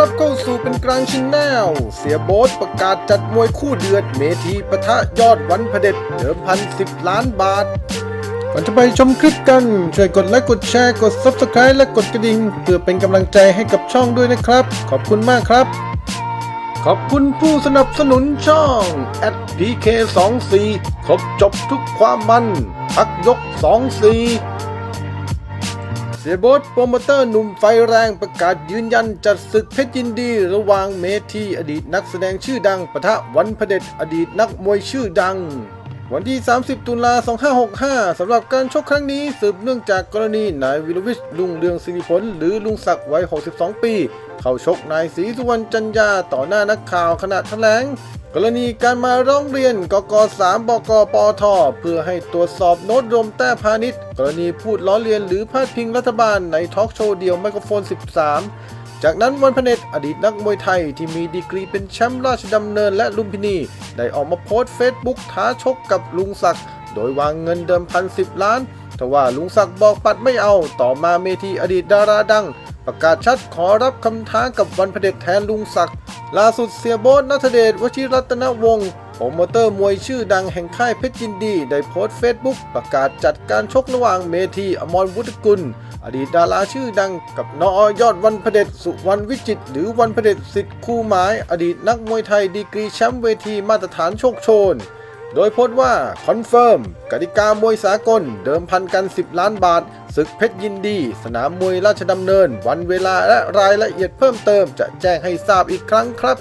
รับเข้าสู่เป็นกลางชิงแนล เสียโบ๊ทประกาศจัดมวยคู่เดือดเมทีปะทะยอดวันพเด็จเดิมพันสิบล้านบาท ก่อนจะไปชมคลิปกัน ช่วยกดไลค์กดแชร์กด Subscribe และกดกระดิ่ง เพื่อเป็นกำลังใจให้กับช่องด้วยนะครับ ขอบคุณมากครับ ขอบคุณผู้สนับสนุนช่อง @pk24 ครบจบทุกความมันพักยก 24 เสียโบทโปรโมเตอร์หนุ่มไฟแรงประกาศยืนยันจัดศึกเพชรยินดีระหว่างเมทีอดีตนักแสดงชื่อดังปะทะวันพเด็จอดีตนักมวยชื่อดัง วันที่ 30 ตุลา 2565 สำหรับการชกครั้งนี้สืบเนื่องจากกรณีนายวิรวิชลุงเรืองสิริผลหรือลุงศักดิ์วัย 62 ปี เข้าชกนายศรีสุวรรณจันยาต่อหน้านักข่าวขณะแถลง กรณีการมาร้องเรียนกก3บกปท เพื่อให้ตรวจสอบโน้ตรวมแต้พาณิชย์ กรณีพูดล้อเลียนหรือพาดพิงรัฐบาลในทอล์กโชว์เดียวไมโครโฟน 13 จากนั้นวันพเนตอดีตนักมวยไทยที่มีดีกรีเป็นแชมป์ราชดำเนินและลุมพินี ได้ออกมาโพสต์เฟซบุ๊กท้าชกกับลุงศักดิ์โดยวางเงินเดิมพันสิบล้านทว่าลุงศักดิ์บอกปัดไม่เอา ต่อมาเมทีอดีตดาราดัง ประกาศชัดขอรับคำท้ากับวันพเดชแทนลุงศักดิ์ล่าสุดเสียโบทนัทเดชวชิรัตนวงศ์โปรโมเตอร์มวยชื่อดังแห่งค่ายเพชรยินดี ได้โพสต์เฟซบุ๊กประกาศจัดการชกระหว่างเมทีอมรวุฒิกุล อดีตดาราชื่อดังกับนอยอดวันพเดชสุวรรณวิจิต หรือวันพเดชสิทธิ์คู่หมาย อดีตนักมวยไทยดีกรีแชมป์เวทีมาตรฐานโชคโชน โดยโพสต์ว่าคอนเฟิร์มกติกามวยสากล เดิมพันกัน 10 ล้านบาทศึกเพชรยินดี สนามมวยราชดำเนิน วันเวลาและรายละเอียดเพิ่มเติมจะแจ้งให้ทราบอีกครั้งครับ